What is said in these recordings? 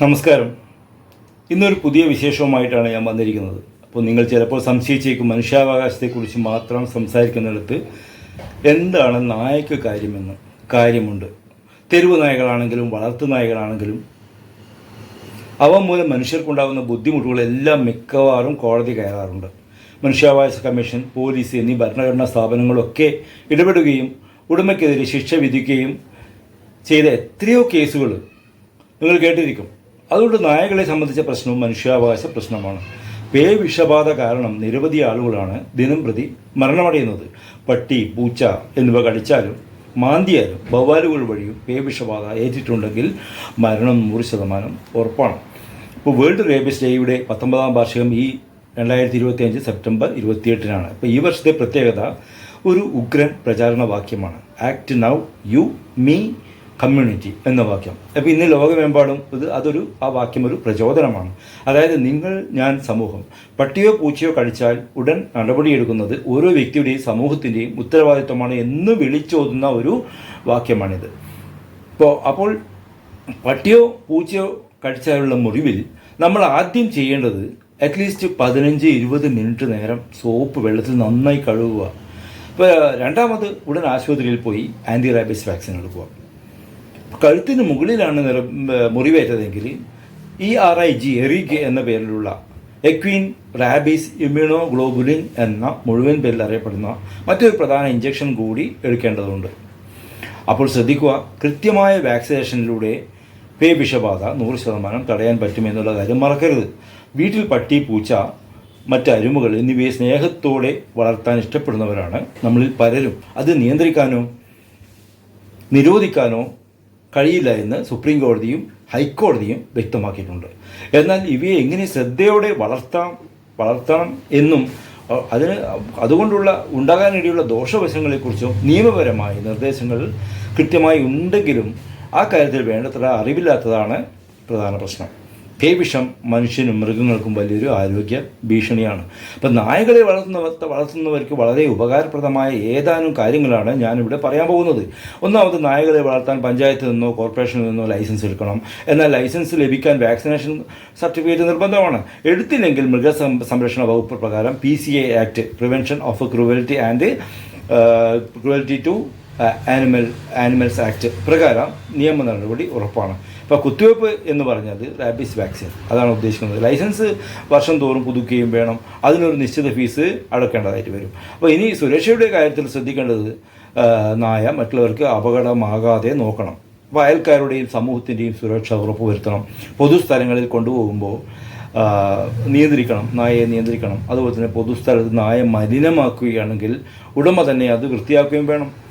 നമസ്കാരം. ഇന്നൊരു പുതിയ വിശേഷവുമായിട്ടാണ് ഞാൻ വന്നിരിക്കുന്നത്. അപ്പോൾ നിങ്ങൾ ചിലപ്പോൾ സംശയിച്ചേക്കും മനുഷ്യാവകാശത്തെക്കുറിച്ച് മാത്രം സംസാരിക്കുന്നിടത്ത് എന്താണ് നായക്ക് കാര്യമെന്ന് കാര്യമുണ്ട്. തെരുവ് നായകളാണെങ്കിലും വളർത്തു നായകളാണെങ്കിലും അവ മൂലം മനുഷ്യർക്കുണ്ടാകുന്ന ബുദ്ധിമുട്ടുകളെല്ലാം മിക്കവാറും കോടതി കയറാറുണ്ട്. മനുഷ്യാവകാശ കമ്മീഷൻ പോലീസ് എന്നീ ഭരണഘടനാ സ്ഥാപനങ്ങളൊക്കെ ഇടപെടുകയും ഉടമയ്ക്കെതിരെ ശിക്ഷ വിധിക്കുകയും ചെയ്ത എത്രയോ കേസുകൾ നിങ്ങൾ കേട്ടിരിക്കും. അതുകൊണ്ട് നായകളെ സംബന്ധിച്ച പ്രശ്നവും മനുഷ്യാവകാശ പ്രശ്നമാണ്. പേ വിഷബാധ കാരണം നിരവധി ആളുകളാണ് ദിനം പ്രതി മരണമടയുന്നത്. പട്ടി പൂച്ച എന്നിവ കടിച്ചാലും മാന്തിയാലും ബവാലുകൾ വഴിയും പേ വിഷബാധ ഏറ്റിട്ടുണ്ടെങ്കിൽ മരണം നൂറ് ശതമാനം ഉറപ്പാണ്. ഇപ്പോൾ വേൾഡ് റേബിസ് ഡേയുടെ പത്തൊമ്പതാം വാർഷികം ഈ രണ്ടായിരത്തി ഇരുപത്തി അഞ്ച് സെപ്റ്റംബർ ഇരുപത്തിയെട്ടിനാണ്. ഇപ്പോൾ ഈ വർഷത്തെ പ്രത്യേകത ഒരു ഉഗ്രൻ പ്രചാരണ വാക്യമാണ് act now you me community എന്ന വാക്യം. അപ്പോൾ ഇന്ന് ലോകമെമ്പാടും ഇത് അതൊരു ആ വാക്യം ഒരു പ്രചോദനമാണ്. അതായത് നിങ്ങൾ ഞാൻ സമൂഹം. പട്ടിയോ പൂച്ചയോ കഴിച്ചാൽ ഉടൻ നടപടിയെടുക്കുന്നത് ഓരോ വ്യക്തിയുടെയും സമൂഹത്തിന്റെയും ഉത്തരവാദിത്വമാണ് എന്ന് വിളിച്ചോതുന്ന ഒരു വാക്യമാണിത്. ഇപ്പോൾ അപ്പോൾ പട്ടിയോ പൂച്ചയോ കഴിച്ചാലുള്ള മുറിവിൽ നമ്മൾ ആദ്യം ചെയ്യേണ്ടത് അറ്റ്ലീസ്റ്റ് പതിനഞ്ച് ഇരുപത് മിനിറ്റ് നേരം സോപ്പ് വെള്ളത്തിൽ നന്നായി കഴുകുക. ഇപ്പോൾ രണ്ടാമത് ഉടൻ ആശുപത്രിയിൽ പോയി ആന്റി റാബിസ് വാക്സിൻ എടുക്കുക. കഴുത്തിന് മുകളിലാണ് നിറ മുറിവേറ്റതെങ്കിൽ E R I G ERIG എന്ന പേരിലുള്ള എക്വീൻ റാബീസ് ഇമ്യൂണോ ഗ്ലോബുലിൻ എന്ന മുഴുവൻ പേരിൽ അറിയപ്പെടുന്ന മറ്റൊരു പ്രധാന ഇഞ്ചക്ഷൻ കൂടി എടുക്കേണ്ടതുണ്ട്. അപ്പോൾ ശ്രദ്ധിക്കുക കൃത്യമായ വാക്സിനേഷനിലൂടെ പേ വിഷബാധ നൂറ് ശതമാനം തടയാൻ പറ്റുമെന്നുള്ള കാര്യം മറക്കരുത്. വീട്ടിൽ പട്ടി പൂച്ച മറ്റ് അരുമകൾ എന്നിവയെ സ്നേഹത്തോടെ വളർത്താൻ ഇഷ്ടപ്പെടുന്നവരാണ് നമ്മളിൽ പലരും. അത് നിയന്ത്രിക്കാനോ നിരോധിക്കാനോ കഴിയില്ല എന്ന് സുപ്രീം കോടതിയും ഹൈക്കോടതിയും വ്യക്തമാക്കിയിട്ടുണ്ട്. എന്നാൽ ഇവയെ എങ്ങനെ ശ്രദ്ധയോടെ വളർത്താം വളർത്തണം എന്നും അതിന് അതുകൊണ്ടുള്ള ഉണ്ടാകാനിടയുള്ള ദോഷവശങ്ങളെക്കുറിച്ചും നിയമപരമായ നിർദ്ദേശങ്ങൾ കൃത്യമായി ഉണ്ടെങ്കിലും ആ കാര്യത്തിൽ വേണ്ടത്ര അറിവില്ലാത്തതാണ് പ്രധാന പ്രശ്നം. പേവിഷം മനുഷ്യനും മൃഗങ്ങൾക്കും വലിയൊരു ആരോഗ്യ ഭീഷണിയാണ്. അപ്പം നായകളെ വളർത്തുന്നവർ വളർത്തുന്നവർക്ക് വളരെ ഉപകാരപ്രദമായ ഏതാനും കാര്യങ്ങളാണ് ഞാനിവിടെ പറയാൻ പോകുന്നത്. ഒന്നാമത് നായകളെ വളർത്താൻ പഞ്ചായത്തിൽ നിന്നോ കോർപ്പറേഷനിൽ നിന്നോ ലൈസൻസ് എടുക്കണം. എന്നാൽ ലൈസൻസ് ലഭിക്കാൻ വാക്സിനേഷൻ സർട്ടിഫിക്കറ്റ് നിർബന്ധമാണ്. എടുത്തില്ലെങ്കിൽ മൃഗസംരക്ഷണ വകുപ്പ് പ്രകാരം P C A act prevention of cruelty and cruelty to animal animals act പ്രകാരം നിയമ നടപടി ഉറപ്പാണ്. ഇപ്പോൾ കുത്തിവയ്പ്പ് എന്ന് പറഞ്ഞത് റാബിസ് വാക്സിൻ അതാണ് ഉദ്ദേശിക്കുന്നത്. ലൈസൻസ് വർഷം തോറും പുതുക്കുകയും വേണം. അതിനൊരു നിശ്ചിത ഫീസ് അടക്കേണ്ടതായിട്ട് വരും. അപ്പോൾ ഇനി സുരക്ഷയുടെ കാര്യത്തിൽ ശ്രദ്ധിക്കേണ്ടത് നായ മറ്റുള്ളവർക്ക് അപകടമാകാതെ നോക്കണം. അപ്പോൾ അയൽക്കാരുടെയും സമൂഹത്തിന്റെയും സുരക്ഷ ഉറപ്പുവരുത്തണം. പൊതുസ്ഥലങ്ങളിൽ കൊണ്ടുപോകുമ്പോൾ നിയന്ത്രിക്കണം. നായയെ നിയന്ത്രിക്കണം. അതുപോലെ തന്നെ പൊതുസ്ഥലത്ത് നായ മലിനമാക്കുകയാണെങ്കിൽ ഉടമ തന്നെ അത് വൃത്തിയാക്കുകയും വേണം.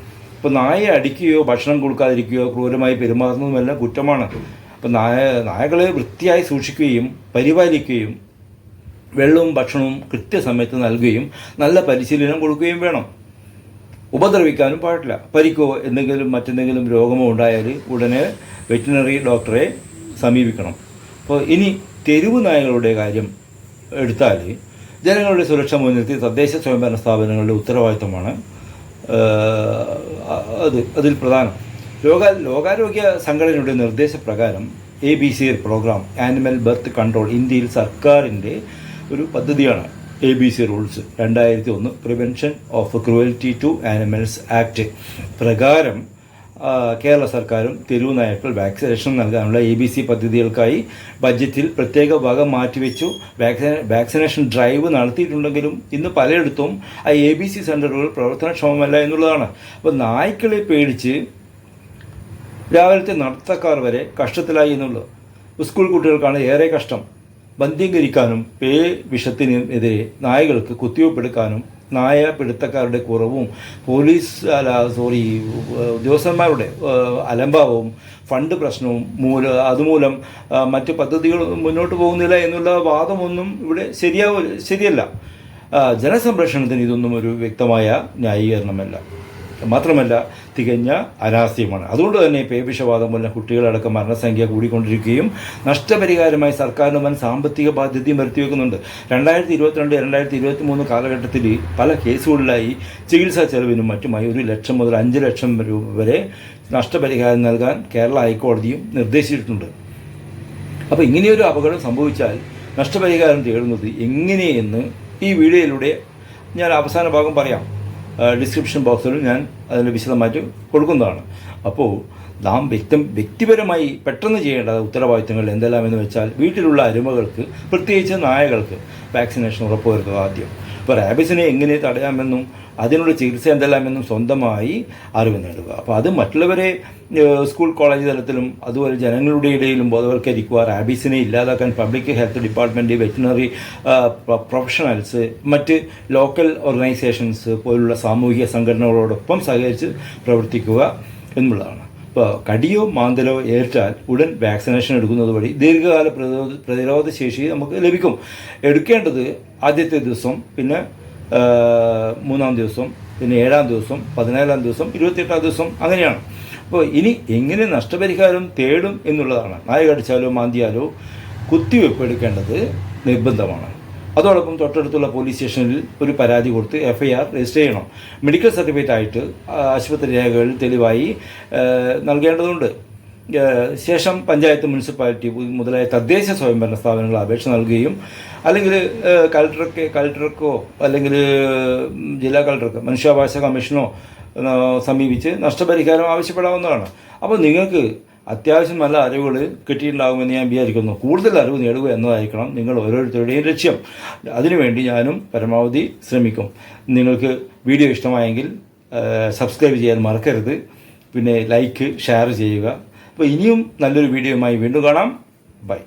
ഇപ്പോൾ നായയെ അടിക്കുകയോ ഭക്ഷണം കൊടുക്കാതിരിക്കുകയോ ക്രൂരമായി പെരുമാറുന്നതുമെല്ലാം കുറ്റമാണ്. അപ്പോൾ നായ നായകളെ വൃത്തിയായി സൂക്ഷിക്കുകയും പരിപാലിക്കുകയും വെള്ളവും ഭക്ഷണവും കൃത്യസമയത്ത് നൽകുകയും നല്ല പരിശീലനം കൊടുക്കുകയും വേണം. ഉപദ്രവിക്കാനും പാടില്ല. പരിക്കോ എന്തെങ്കിലും മറ്റെന്തെങ്കിലും രോഗമോ ഉണ്ടായാൽ ഉടനെ വെറ്റിനറി ഡോക്ടറെ സമീപിക്കണം. അപ്പോൾ ഇനി തെരുവ് നായകളുടെ കാര്യം എടുത്താൽ ജനങ്ങളുടെ സുരക്ഷ മുൻനിർത്തി തദ്ദേശ സ്വയംഭരണ സ്ഥാപനങ്ങളുടെ ഉത്തരവാദിത്തമാണ് അത് അതിൽ പ്രധാനം. ലോക ലോകാരോഗ്യ സംഘടനയുടെ നിർദ്ദേശപ്രകാരം A B C program animal birth control ഇന്ത്യയിൽ സർക്കാരിന്റെ ഒരു പദ്ധതിയാണ് എ ബി സി റൂൾസ് രണ്ടായിരത്തി ഒന്ന് prevention of cruelty to animals act പ്രകാരം കേരള സർക്കാരും തെരുവ് നായ്ക്കൾ വാക്സിനേഷൻ നൽകാനുള്ള എ ബി സി പദ്ധതികൾക്കായി ബഡ്ജറ്റിൽ പ്രത്യേക വക മാറ്റിവെച്ചു. വാക്സിന വാക്സിനേഷൻ ഡ്രൈവ് നടത്തിയിട്ടുണ്ടെങ്കിലും ഇന്ന് പലയിടത്തും ആ എ ബി സി സെന്ററുകൾ പ്രവർത്തനക്ഷമമല്ല എന്നുള്ളതാണ്. അപ്പോൾ നായ്ക്കളെ പേടിച്ച് രാവിലത്തെ നടത്തക്കാർ വരെ കഷ്ടത്തിലായി എന്നുള്ളത്. സ്കൂൾ കുട്ടികൾക്കാണ് ഏറെ കഷ്ടം. ബന്ധ്യീകരിക്കാനും പേ വിഷത്തിനെതിരെ നായകൾക്ക് കുത്തിവയ്പ്പെടുക്കാനും നായ പിടുത്തക്കാരുടെ കുറവും പോലീസ് അല്ല സോറി ഉദ്യോഗസ്ഥന്മാരുടെ അലംഭാവവും ഫണ്ട് പ്രശ്നവും മൂല അതുമൂലം മറ്റു പദ്ധതികൾ മുന്നോട്ട് പോകുന്നില്ല എന്നുള്ള വാദമൊന്നും ഇവിടെ ശരിയാവ ശരിയല്ല. ജനസംരക്ഷണത്തിന് ഇതൊന്നും ഒരു വ്യക്തമായ ന്യായീകരണമല്ല. മാത്രമല്ല തികഞ്ഞ അനാസ്യമാണ് അതുകൊണ്ട് തന്നെ പേവിഷവാദം മൂലം കുട്ടികളടക്കം മരണസംഖ്യ കൂടിക്കൊണ്ടിരിക്കുകയും നഷ്ടപരിഹാരമായി സർക്കാരിന് വൻ സാമ്പത്തിക ബാധ്യതയും വരുത്തിവെക്കുന്നുണ്ട്. രണ്ടായിരത്തി ഇരുപത്തിരണ്ട് രണ്ടായിരത്തി ഇരുപത്തി മൂന്ന് കാലഘട്ടത്തിൽ പല കേസുകളിലായി ചികിത്സാ ചെലവിനും മറ്റുമായി ഒരു ലക്ഷം മുതൽ അഞ്ച് ലക്ഷം രൂപ വരെ നഷ്ടപരിഹാരം നൽകാൻ കേരള ഹൈക്കോടതിയും നിർദ്ദേശിച്ചിട്ടുണ്ട്. അപ്പോൾ ഇങ്ങനെയൊരു അപകടം സംഭവിച്ചാൽ നഷ്ടപരിഹാരം തേടുന്നത് എങ്ങനെയെന്ന് ഈ വീഡിയോയിലൂടെ ഞാൻ അവസാന ഭാഗം പറയാം. ഡിസ്ക്രിപ്ഷൻ ബോക്സിൽ ഞാൻ അതിന് വിശദമായിട്ട് കൊടുക്കുന്നതാണ്. അപ്പോൾ നാം വ്യക്തം വ്യക്തിപരമായി പെട്ടെന്ന് ചെയ്യേണ്ട ഉത്തരവാദിത്തങ്ങൾ എന്തെല്ലാം എന്ന് വെച്ചാൽ വീട്ടിലുള്ള അരുമകൾക്ക് പ്രത്യേകിച്ച് നായകൾക്ക് വാക്സിനേഷൻ ഉറപ്പുവരുത്തുക ആദ്യം. ഇപ്പോൾ റാബിസിനെ എങ്ങനെ തടയാമെന്നും അതിനുള്ള ചികിത്സ എന്തെല്ലാമെന്നും സ്വന്തമായി അറിവ് നേടുക. അപ്പോൾ അത് മറ്റുള്ളവരെ സ്കൂൾ കോളേജ് തലത്തിലും അതുപോലെ ജനങ്ങളുടെ ഇടയിലും ബോധവൽക്കരിക്കുക റാബീസിനെ ഇല്ലാതാക്കാൻ public health department veterinary professionals മറ്റ് ലോക്കൽ ഓർഗനൈസേഷൻസ് പോലുള്ള സാമൂഹിക സംഘടനകളോടൊപ്പം സഹകരിച്ച് പ്രവർത്തിക്കുക എന്നുള്ളതാണ്. ഇപ്പോൾ കടിയോ മാന്തലോ ഏറ്റാൽ ഉടൻ വാക്സിനേഷൻ എടുക്കുന്നത് വഴി ദീർഘകാല പ്രതിരോധ പ്രതിരോധ ശേഷി നമുക്ക് ലഭിക്കും. എടുക്കേണ്ടത് ആദ്യത്തെ ദിവസം പിന്നെ മൂന്നാം ദിവസം പിന്നെ ഏഴാം ദിവസം പതിനേഴാം ദിവസം ഇരുപത്തിയെട്ടാം ദിവസം അങ്ങനെയാണ്. അപ്പോൾ ഇനി എങ്ങനെ നഷ്ടപരിഹാരം തേടും എന്നുള്ളതാണ്. നായ കടിച്ചാലോ മാന്തിയാലോ കുത്തിവെപ്പ് എടുക്കേണ്ടത് നിർബന്ധമാണ്. അതോടൊപ്പം തൊട്ടടുത്തുള്ള പോലീസ് സ്റ്റേഷനിൽ ഒരു പരാതി കൊടുത്ത് എഫ്ഐആർ രജിസ്റ്റർ ചെയ്യണം. മെഡിക്കൽ സർട്ടിഫിക്കറ്റ് ആയിട്ട് ആശുപത്രി രേഖകൾ തെളിവായി നൽകേണ്ടതുണ്ട്. ശേഷം പഞ്ചായത്ത് മുനിസിപ്പാലിറ്റി മുതലായ തദ്ദേശ സ്വയംഭരണ സ്ഥാപനങ്ങൾ അപേക്ഷ നൽകുകയും അല്ലെങ്കിൽ കലക്ടർക്ക് കലക്ടർക്കോ അല്ലെങ്കിൽ ജില്ലാ കളക്ടർക്ക് മനുഷ്യാവകാശ കമ്മീഷനോ സമീപിച്ച് നഷ്ടപരിഹാരം ആവശ്യപ്പെടാവുന്നതാണ്. അപ്പോൾ നിങ്ങൾക്ക് അത്യാവശ്യം നല്ല അറിവുകൾ കിട്ടിയിട്ടുണ്ടാകുമെന്ന് ഞാൻ വിചാരിക്കുന്നു. കൂടുതൽ അറിവ് നേടുക എന്നതായിരിക്കണം നിങ്ങൾ ഓരോരുത്തരുടെയും ലക്ഷ്യം. അതിനുവേണ്ടി ഞാനും പരമാവധി ശ്രമിക്കും. നിങ്ങൾക്ക് വീഡിയോ ഇഷ്ടമായെങ്കിൽ സബ്സ്ക്രൈബ് ചെയ്യാൻ മറക്കരുത്. പിന്നെ ലൈക്ക് ഷെയർ ചെയ്യുക. അപ്പോൾ ഇനിയും നല്ലൊരു വീഡിയോയുമായി വീണ്ടും കാണാം. ബൈ.